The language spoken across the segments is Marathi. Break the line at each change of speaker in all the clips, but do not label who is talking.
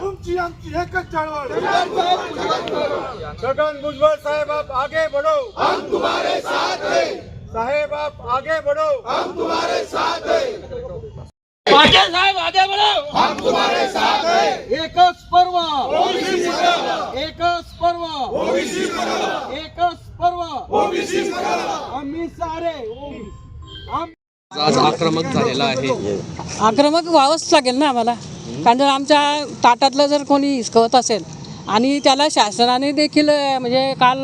तुमची आमची एकच चळवळ.
छगन भुजबळ साहेब आप आगे बढ़ो. हम तुम्हारे साथ हैं. साहेब आप आगे बढ़ो. हम तुम्हारे साथ हैं.
पाटील साहेब आगे बढ़ो. हम तुम्हारे साथ हैं. एकच पर्व. एकच पर्व. एकच पर्व. आम्ही सारे
आज आक्रमक झालेला आहे.
आक्रमक व्हावंच लागेल ना आम्हाला. कारण जर आमच्या ताटातलं जर कोणी हिसकवत असेल आणि त्याला शासनाने देखील म्हणजे काल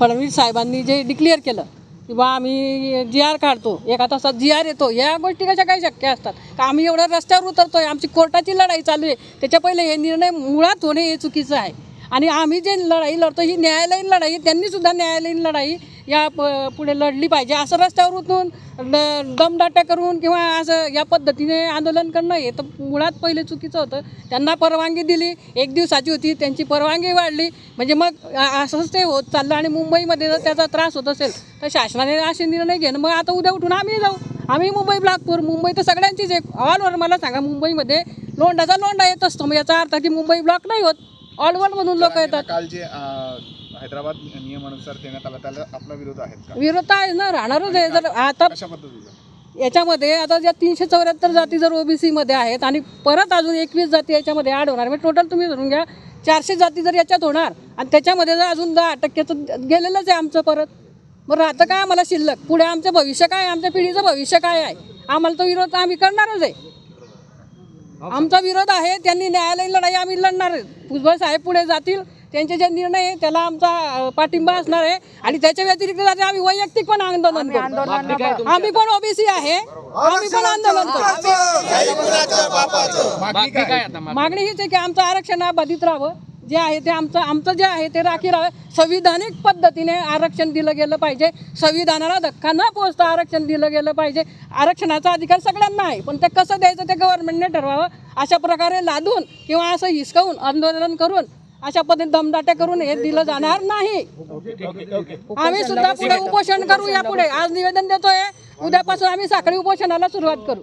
फडणवीस साहेबांनी जे डिक्लेअर केलं की बा आम्ही जी आर काढतो एका तासात जी आर येतो या गोष्टी कशा काही शक्य असतात? का आम्ही एवढं रस्त्यावर उतरतोय आमची कोर्टाची लढाई चालू आहे त्याच्या पहिले हे निर्णय मुळात होणे हे चुकीचं आहे. आणि आम्ही जे लढाई लढतो ही न्यायालयीन लढाई त्यांनीसुद्धा न्यायालयीन लढाई या प पुढे लढली पाहिजे असं रस्त्यावर उतरून दमदाट्या करून किंवा असं या पद्धतीने आंदोलन करणं हे तर मुळात पहिले चुकीचं होतं. त्यांना परवानगी दिली एक दिवसाची होती त्यांची परवानगी वाढली. म्हणजे मग असंच ते होत चाललं आणि मुंबईमध्ये जर त्याचा त्रास होत असेल तर शासनाने असे निर्णय घेणं. मग आता उद्या उठून आम्ही जाऊ. आम्ही मुंबई ब्लॉकपूर मुंबई तर सगळ्यांचीच आहे. ऑलवर मला सांगा मुंबईमध्ये लोंडाचा लोंडा येत असतो. मग याचा अर्थ की मुंबई ब्लॉक नाही होत. ऑलवर मधून लोक येतात.
काल जे अं, हैदराबाद नियमानुसार देण्यात आला त्याला आपला विरोध आहे का?
विरोध तर आहे ना राहणारच आहे. जर आता
कशा पद्धतीचा?
याच्यामध्ये आता ज्या तीनशे चौऱ्याहत्तर जाती जर ओबीसी मध्ये आहेत आणि परत अजून एकवीस जाती याच्यामध्ये ॲड होणार म्हणजे टोटल तुम्ही धरून घ्या चारशे जाती जर याच्यात होणार आणि त्याच्यामध्ये जर अजून दहा टक्क्याचं गेलेलंच आहे आमचं परत मग राहतं काय आम्हाला शिल्लक? पुढे आमचं भविष्य काय आहे? आमच्या पिढीचं भविष्य काय आहे? आम्हाला तो विरोध आम्ही करणारच आहे. आमचा विरोध आहे त्यांनी न्यायालयीन लढाई आम्ही लढणार आहे. भुजबळ साहेब पुढे जातील त्यांचे जे निर्णय आहे त्याला आमचा पाठिंबा असणार आहे. आणि त्याच्या व्यतिरिक्त जाते आम्ही वैयक्तिक पण आंदोलन करू आम्ही पण ओबीसी आहे. आम्ही पण आंदोलन करू
मागणी
हीच आहे की आमचं आरक्षण बाधित राहावं. जे आहे ते आमचं आमचं जे आहे ते राखी राहावं. संविधानिक पद्धतीने आरक्षण दिलं गेलं पाहिजे. संविधानाला धक्का न पोचता आरक्षण दिलं गेलं पाहिजे. आरक्षणाचा अधिकार सगळ्यांना आहे. पण ते कसं द्यायचं ते गव्हर्नमेंटने ठरवावं. अशा प्रकारे लादून किंवा असं हिसकावून आंदोलन करून अशा पद्धतीने दमदाटे करून हे दिलं जाणार नाही. आम्ही सुद्धा पुढे उपोषण करू या पुढे आज निवेदन देतोय उद्यापासून आम्ही साखळी उपोषणाला सुरुवात करू.